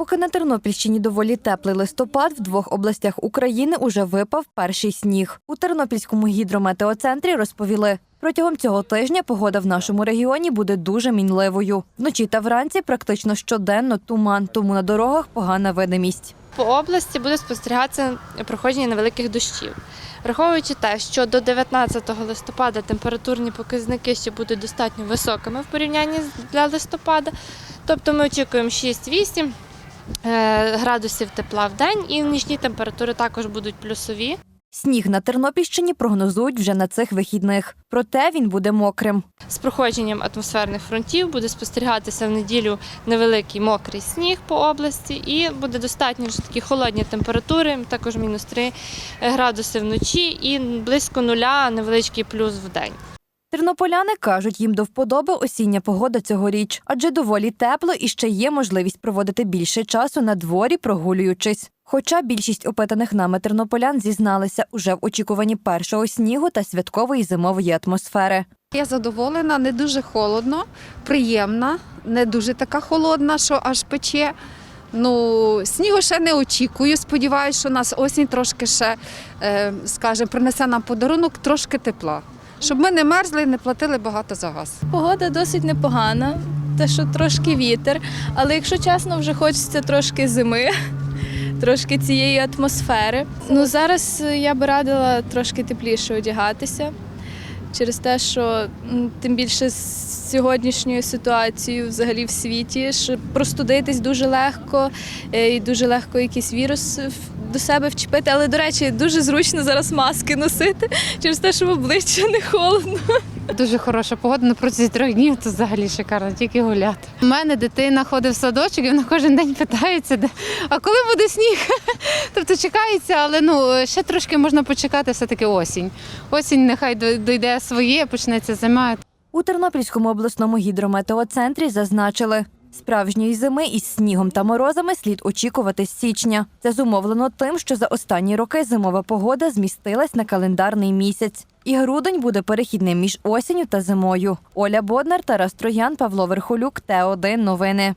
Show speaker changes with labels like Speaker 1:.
Speaker 1: Поки на Тернопільщині доволі теплий листопад, в двох областях України уже випав перший сніг. У Тернопільському гідрометеоцентрі розповіли. Протягом цього тижня погода в нашому регіоні буде дуже мінливою. Вночі та вранці практично щоденно туман, тому на дорогах погана видимість.
Speaker 2: По області буде спостерігатися проходження невеликих дощів. Враховуючи те, що до 19 листопада температурні показники ще будуть достатньо високими в порівнянні для листопада, тобто ми очікуємо 6-8 е, градусів тепла в день і нічні температури також будуть плюсові.
Speaker 1: Сніг на Тернопільщині прогнозують вже на цих вихідних. Проте він буде мокрим.
Speaker 2: З проходженням атмосферних фронтів буде спостерігатися в неділю невеликий мокрий сніг по області, і буде достатньо вже такі холодні температури, також мінус 3 градуси вночі і близько нуля невеличкий плюс в день.
Speaker 1: Тернополяни кажуть, їм до вподоби осіння погода цьогоріч, адже доволі тепло і ще є можливість проводити більше часу на дворі, прогулюючись. Хоча більшість опитаних нами тернополян зізналися уже в очікуванні першого снігу та святкової зимової атмосфери.
Speaker 3: Я задоволена, не дуже холодно, приємна, не дуже така холодна, що аж пече. Ну, снігу ще не очікую. Сподіваюся, що нас осінь трошки ще, е, скажімо, принесе нам подарунок трошки тепла. Щоб ми не мерзли і не платили багато за газ.
Speaker 4: Погода досить непогана, те, що трошки вітер, але якщо чесно, вже хочеться трошки зими, трошки цієї атмосфери. Ну зараз е, я би радила трошки тепліше одягатися. Через те, що тим більше з сьогоднішньою ситуацією взагалі в світі, що простудитись дуже легко е, і дуже легко якийсь вірус до себе вчепити. Але, до речі, дуже зручно зараз маски носити через те, що в обличчя не холодно.
Speaker 5: Дуже хороша погода на протязі трьох днів, то взагалі шикарно, тільки гуляти. У мене дитина ходить в садочок і вона кожен день питається, де, а коли буде сніг? тобто чекається, але ну ще трошки можна почекати, все-таки осінь. Осінь нехай дой- дойде своє, почнеться зима.
Speaker 1: У Тернопільському обласному гідрометеоцентрі зазначили, справжньої зими із снігом та морозами слід очікувати з січня. Це зумовлено тим, що за останні роки зимова погода змістилась на календарний місяць. І грудень буде перехідним між осінню та зимою. Оля Боднар, Тарас Троян, Павло Верхолюк, Т1 новини.